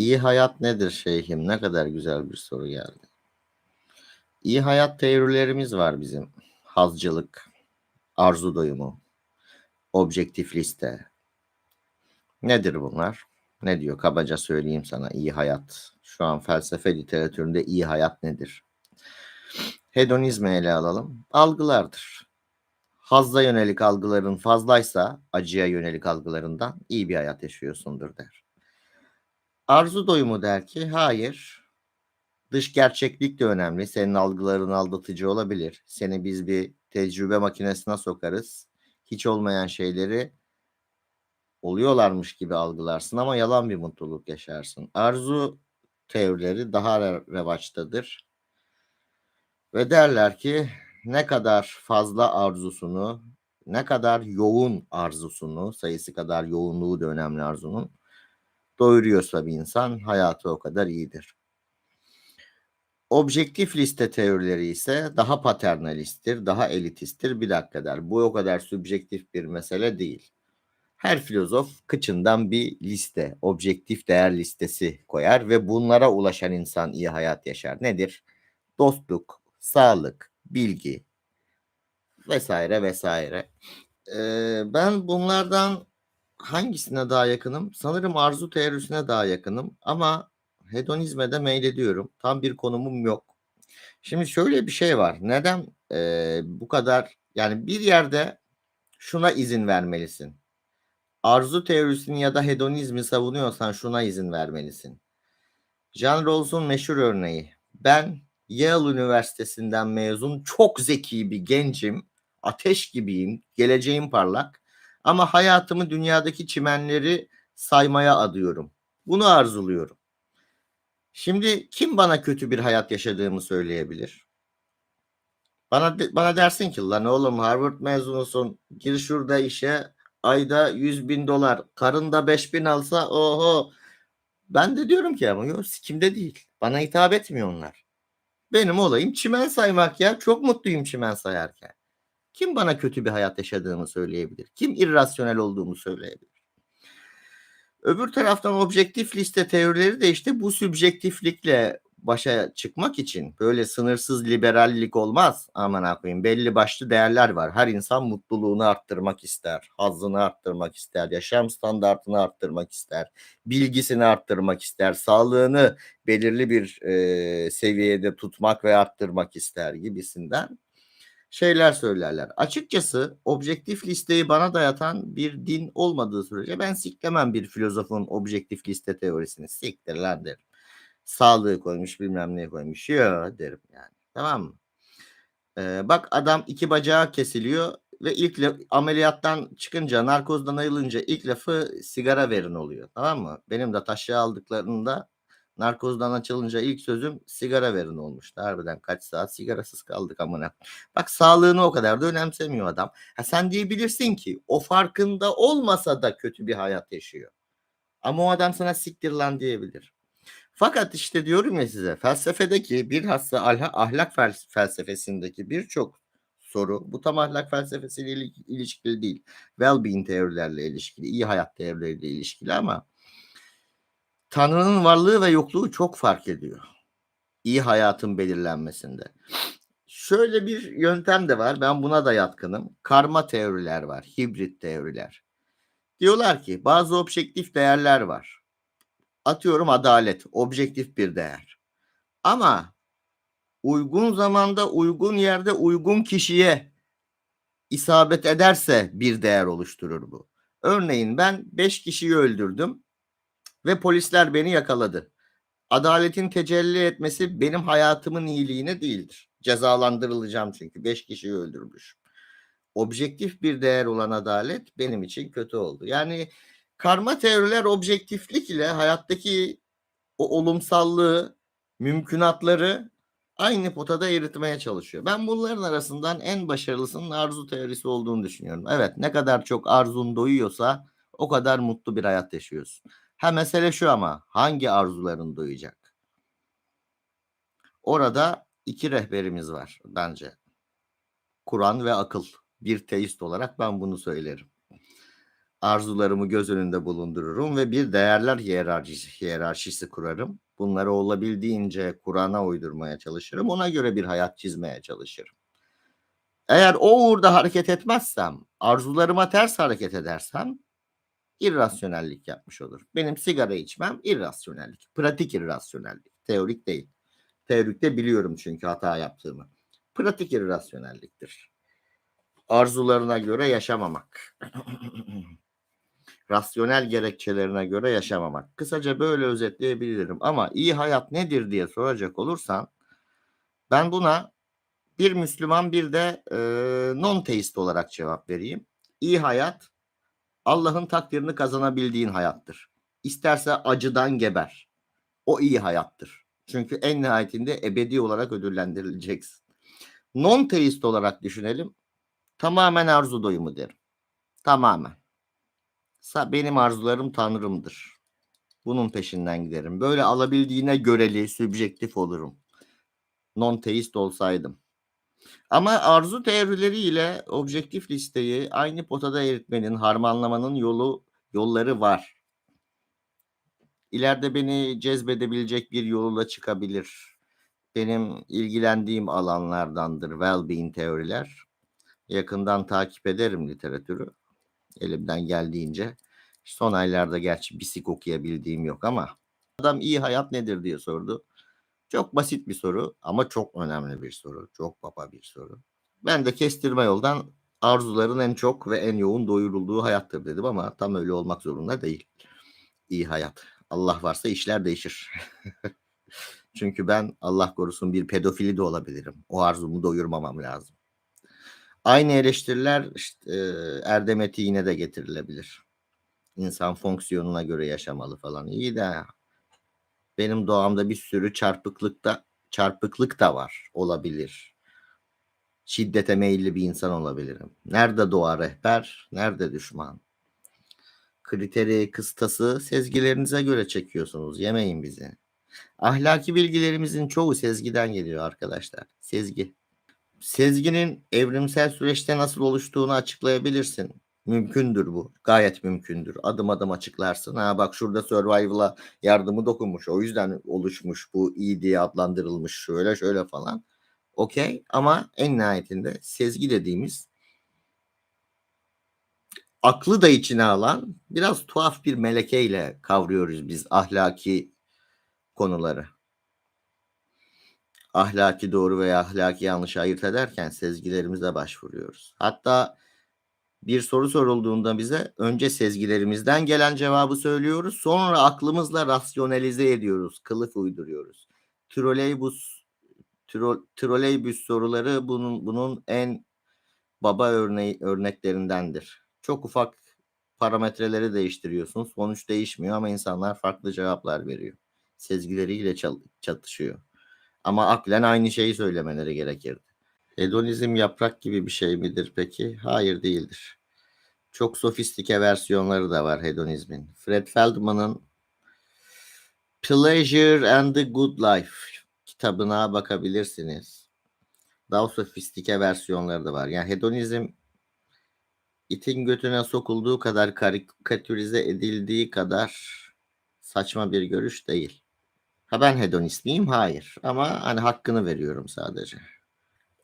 İyi hayat nedir şeyhim? Ne kadar güzel bir soru geldi. İyi hayat teorilerimiz var bizim. Hazcılık, arzu doyumu, objektif liste. Nedir bunlar? Ne diyor? Kabaca söyleyeyim sana. İyi hayat. Şu an felsefe literatüründe iyi hayat nedir? Hedonizmi ele alalım. Algılardır. Hazza yönelik algıların fazlaysa acıya yönelik algılarından iyi bir hayat yaşıyorsundur der. Arzu doyumu der ki hayır. Dış gerçeklik de önemli. Senin algıların aldatıcı olabilir. Seni biz bir tecrübe makinesine sokarız. Hiç olmayan şeyleri oluyorlarmış gibi algılarsın ama yalan bir mutluluk yaşarsın. Arzu teorileri daha re- revaçtadır. Ve derler ki ne kadar fazla arzusunu, ne kadar yoğun arzusunu, sayısı kadar yoğunluğu da önemli arzunun doyuruyorsa bir insan hayatı o kadar iyidir. Objektif liste teorileri ise daha paternalisttir, daha elitisttir. Bir dakika der. Bu o kadar subjektif bir mesele değil. Her filozof kıçından bir liste, objektif değer listesi koyar ve bunlara ulaşan insan iyi hayat yaşar. Nedir? Dostluk, sağlık, bilgi vesaire vesaire. Ee, ben bunlardan hangisine daha yakınım? Sanırım arzu teorisine daha yakınım ama hedonizme de meylediyorum. Tam bir konumum yok. Şimdi şöyle bir şey var. Neden eee, bu kadar yani bir yerde şuna izin vermelisin. Arzu teorisini ya da hedonizmi savunuyorsan şuna izin vermelisin. Jean Rawls'un meşhur örneği. Ben Yale Üniversitesi'nden mezun çok zeki bir gencim. Ateş gibiyim. Geleceğim parlak. Ama hayatımı dünyadaki çimenleri saymaya adıyorum. Bunu arzuluyorum. Şimdi kim bana kötü bir hayat yaşadığımı söyleyebilir? Bana de- bana dersin ki lan oğlum Harvard mezunusun gir şurada işe ayda 100 bin dolar karın da 5 bin alsa oho ben de diyorum ki ama yok kimde değil bana hitap etmiyor onlar. Benim olayım çimen saymak ya çok mutluyum çimen sayarken. Kim bana kötü bir hayat yaşadığımı söyleyebilir? Kim irrasyonel olduğumu söyleyebilir? Öbür taraftan objektif liste teorileri de işte bu sübjektiflikle başa çıkmak için böyle sınırsız liberallik olmaz. Aman koyayım belli başlı değerler var. Her insan mutluluğunu arttırmak ister, hazzını arttırmak ister, yaşam standartını arttırmak ister, bilgisini arttırmak ister, sağlığını belirli bir e, seviyede tutmak ve arttırmak ister gibisinden şeyler söylerler. Açıkçası objektif listeyi bana dayatan bir din olmadığı sürece ben siklemem bir filozofun objektif liste teorisini. Siktir lan derim. Sağlığı koymuş bilmem ne koymuş. Yo derim yani. Tamam mı? Ee, bak adam iki bacağı kesiliyor ve ilk la- ameliyattan çıkınca narkozdan ayılınca ilk lafı sigara verin oluyor. Tamam mı? Benim de taşığı aldıklarında narkozdan açılınca ilk sözüm sigara verin olmuştu. Harbiden kaç saat sigarasız kaldık amına. Bak sağlığını o kadar da önemsemiyor adam. Ha sen diyebilirsin ki o farkında olmasa da kötü bir hayat yaşıyor. Ama o adam sana siktir lan diyebilir. Fakat işte diyorum ya size felsefedeki bilhassa ahlak fel- felsefesindeki birçok soru bu tam ahlak felsefesiyle ili- ilişkili değil. Well-being teorilerle ilişkili, iyi hayat teorileriyle ilişkili ama Tanrı'nın varlığı ve yokluğu çok fark ediyor. İyi hayatın belirlenmesinde. Şöyle bir yöntem de var. Ben buna da yatkınım. Karma teoriler var. Hibrit teoriler. Diyorlar ki bazı objektif değerler var. Atıyorum adalet. Objektif bir değer. Ama uygun zamanda, uygun yerde, uygun kişiye isabet ederse bir değer oluşturur bu. Örneğin ben 5 kişiyi öldürdüm ve polisler beni yakaladı. Adaletin tecelli etmesi benim hayatımın iyiliğine değildir. Cezalandırılacağım çünkü 5 kişiyi öldürmüş. Objektif bir değer olan adalet benim için kötü oldu. Yani karma teoriler objektiflik ile hayattaki o olumsallığı, mümkünatları aynı potada eritmeye çalışıyor. Ben bunların arasından en başarılısının arzu teorisi olduğunu düşünüyorum. Evet ne kadar çok arzun doyuyorsa o kadar mutlu bir hayat yaşıyorsun. Ha mesele şu ama hangi arzuların doyacak? Orada iki rehberimiz var bence. Kur'an ve akıl. Bir teist olarak ben bunu söylerim. arzularımı göz önünde bulundururum ve bir değerler hiyerarşisi, hiyerarşisi kurarım. Bunları olabildiğince Kur'an'a uydurmaya çalışırım. Ona göre bir hayat çizmeye çalışırım. Eğer o uğurda hareket etmezsem, arzularıma ters hareket edersem irrasyonellik yapmış olur. Benim sigara içmem irrasyonellik. Pratik irrasyonellik. Teorik değil. Teorikte biliyorum çünkü hata yaptığımı. Pratik irrasyonelliktir. Arzularına göre yaşamamak. Rasyonel gerekçelerine göre yaşamamak. Kısaca böyle özetleyebilirim. Ama iyi hayat nedir diye soracak olursan ben buna bir Müslüman bir de e, non-teist olarak cevap vereyim. İyi hayat Allah'ın takdirini kazanabildiğin hayattır. İsterse acıdan geber. O iyi hayattır. Çünkü en nihayetinde ebedi olarak ödüllendirileceksin. Non-teist olarak düşünelim. Tamamen arzu doyumu derim. Tamamen. Benim arzularım tanrımdır. Bunun peşinden giderim. Böyle alabildiğine göreli, sübjektif olurum. Non-teist olsaydım. Ama arzu teorileriyle objektif listeyi aynı potada eritmenin, harmanlamanın yolu yolları var. İleride beni cezbedebilecek bir yolla çıkabilir. Benim ilgilendiğim alanlardandır well-being teoriler. Yakından takip ederim literatürü. Elimden geldiğince. Son aylarda gerçi bisik okuyabildiğim yok ama adam iyi hayat nedir diye sordu. Çok basit bir soru ama çok önemli bir soru. Çok baba bir soru. Ben de kestirme yoldan arzuların en çok ve en yoğun doyurulduğu hayattır dedim ama tam öyle olmak zorunda değil. İyi hayat. Allah varsa işler değişir. Çünkü ben Allah korusun bir pedofili de olabilirim. O arzumu doyurmamam lazım. Aynı eleştiriler işte, e, erdem etiğine de getirilebilir. İnsan fonksiyonuna göre yaşamalı falan. İyi de benim doğamda bir sürü çarpıklık da çarpıklık da var olabilir. Şiddete meyilli bir insan olabilirim. Nerede doğa rehber, nerede düşman? Kriteri, kıstası sezgilerinize göre çekiyorsunuz. Yemeyin bizi. Ahlaki bilgilerimizin çoğu sezgiden geliyor arkadaşlar. Sezgi. Sezginin evrimsel süreçte nasıl oluştuğunu açıklayabilirsin. Mümkündür bu. Gayet mümkündür. Adım adım açıklarsın. Ha bak şurada survival'a yardımı dokunmuş. O yüzden oluşmuş. Bu iyi diye adlandırılmış. Şöyle şöyle falan. Okey ama en nihayetinde sezgi dediğimiz aklı da içine alan biraz tuhaf bir melekeyle kavruyoruz biz ahlaki konuları. Ahlaki doğru veya ahlaki yanlış ayırt ederken sezgilerimize başvuruyoruz. Hatta bir soru sorulduğunda bize önce sezgilerimizden gelen cevabı söylüyoruz. Sonra aklımızla rasyonalize ediyoruz. Kılıf uyduruyoruz. Troleybus tro, troleybüs soruları bunun bunun en baba örneği örneklerindendir. Çok ufak parametreleri değiştiriyorsun. Sonuç değişmiyor ama insanlar farklı cevaplar veriyor. Sezgileriyle çatışıyor. Ama aklen aynı şeyi söylemeleri gerekirdi. Hedonizm yaprak gibi bir şey midir peki? Hayır değildir. Çok sofistike versiyonları da var hedonizmin. Fred Feldman'ın Pleasure and the Good Life kitabına bakabilirsiniz. Daha sofistike versiyonları da var. Yani hedonizm itin götüne sokulduğu kadar karikatürize edildiği kadar saçma bir görüş değil. Ha ben hedonist miyim? Hayır. Ama hani hakkını veriyorum sadece.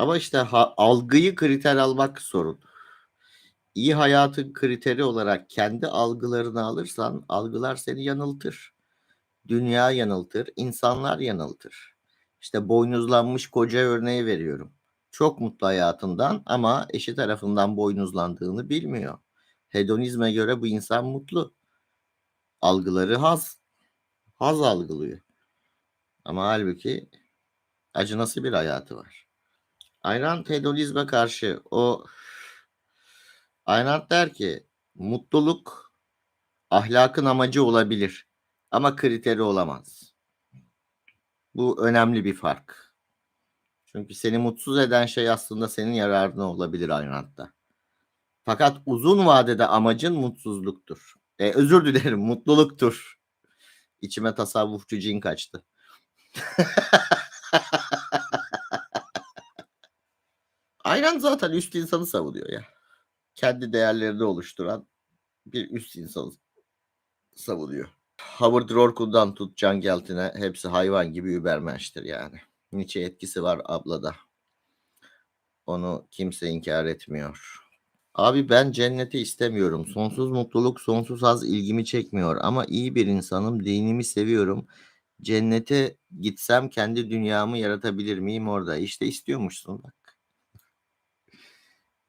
Ama işte ha, algıyı kriter almak sorun. İyi hayatın kriteri olarak kendi algılarını alırsan algılar seni yanıltır. Dünya yanıltır, insanlar yanıltır. İşte boynuzlanmış koca örneği veriyorum. Çok mutlu hayatından ama eşi tarafından boynuzlandığını bilmiyor. Hedonizme göre bu insan mutlu. Algıları haz. Haz algılıyor. Ama halbuki acınası bir hayatı var. Ayran hedonizme karşı o Aynat der ki mutluluk ahlakın amacı olabilir ama kriteri olamaz. Bu önemli bir fark. Çünkü seni mutsuz eden şey aslında senin yararına olabilir Aynat'ta. Fakat uzun vadede amacın mutsuzluktur. E, özür dilerim mutluluktur. İçime tasavvufçu cin kaçtı. Aynen zaten üst insanı savunuyor ya. Kendi değerlerini oluşturan bir üst insan savunuyor. Howard Rourke'dan tut Can Geltin'e hepsi hayvan gibi übermenştir yani. Nietzsche etkisi var ablada. Onu kimse inkar etmiyor. Abi ben cenneti istemiyorum. Sonsuz mutluluk, sonsuz haz ilgimi çekmiyor. Ama iyi bir insanım, dinimi seviyorum. Cennete gitsem kendi dünyamı yaratabilir miyim orada? İşte istiyormuşsun bak.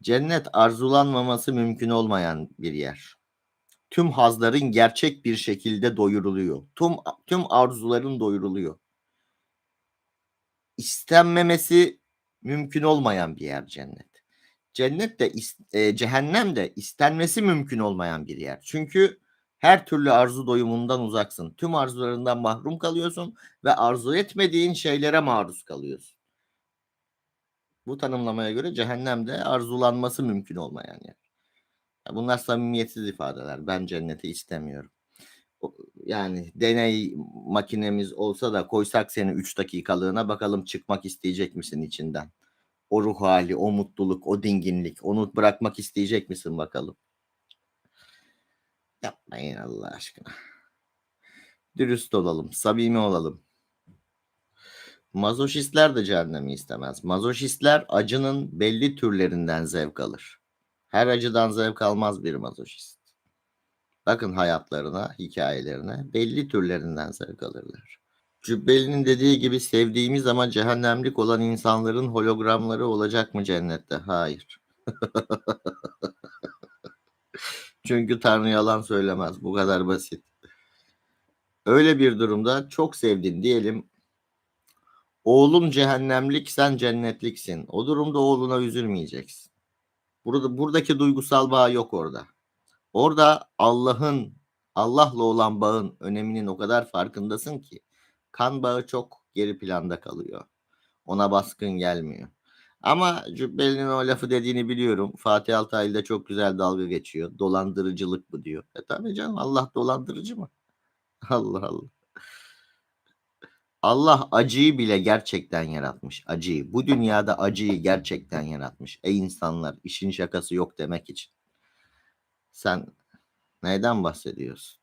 Cennet arzulanmaması mümkün olmayan bir yer. Tüm hazların gerçek bir şekilde doyuruluyor. Tüm tüm arzuların doyuruluyor. İstenmemesi mümkün olmayan bir yer cennet. Cennet de e, cehennem de istenmesi mümkün olmayan bir yer. Çünkü her türlü arzu doyumundan uzaksın. Tüm arzularından mahrum kalıyorsun ve arzu etmediğin şeylere maruz kalıyorsun. Bu tanımlamaya göre cehennemde arzulanması mümkün olmayan yer. Ya Bunlar samimiyetsiz ifadeler. Ben cenneti istemiyorum. Yani deney makinemiz olsa da koysak seni 3 dakikalığına bakalım çıkmak isteyecek misin içinden? O ruh hali, o mutluluk, o dinginlik, onu bırakmak isteyecek misin bakalım? Yapmayın Allah aşkına. Dürüst olalım, samimi olalım. Mazoşistler de cehennemi istemez. Mazoşistler acının belli türlerinden zevk alır. Her acıdan zevk almaz bir mazoşist. Bakın hayatlarına, hikayelerine belli türlerinden zevk alırlar. Cübbeli'nin dediği gibi sevdiğimiz ama cehennemlik olan insanların hologramları olacak mı cennette? Hayır. Çünkü Tanrı yalan söylemez. Bu kadar basit. Öyle bir durumda çok sevdin diyelim. Oğlum cehennemlik, sen cennetliksin. O durumda oğluna üzülmeyeceksin. Burada buradaki duygusal bağ yok orada. Orada Allah'ın Allah'la olan bağın öneminin o kadar farkındasın ki kan bağı çok geri planda kalıyor. Ona baskın gelmiyor. Ama Cübbeli'nin o lafı dediğini biliyorum. Fatih Altaylı da çok güzel dalga geçiyor. Dolandırıcılık bu diyor. E tabii canım Allah dolandırıcı mı? Allah Allah. Allah acıyı bile gerçekten yaratmış. Acıyı. Bu dünyada acıyı gerçekten yaratmış. Ey insanlar işin şakası yok demek için. Sen neyden bahsediyorsun?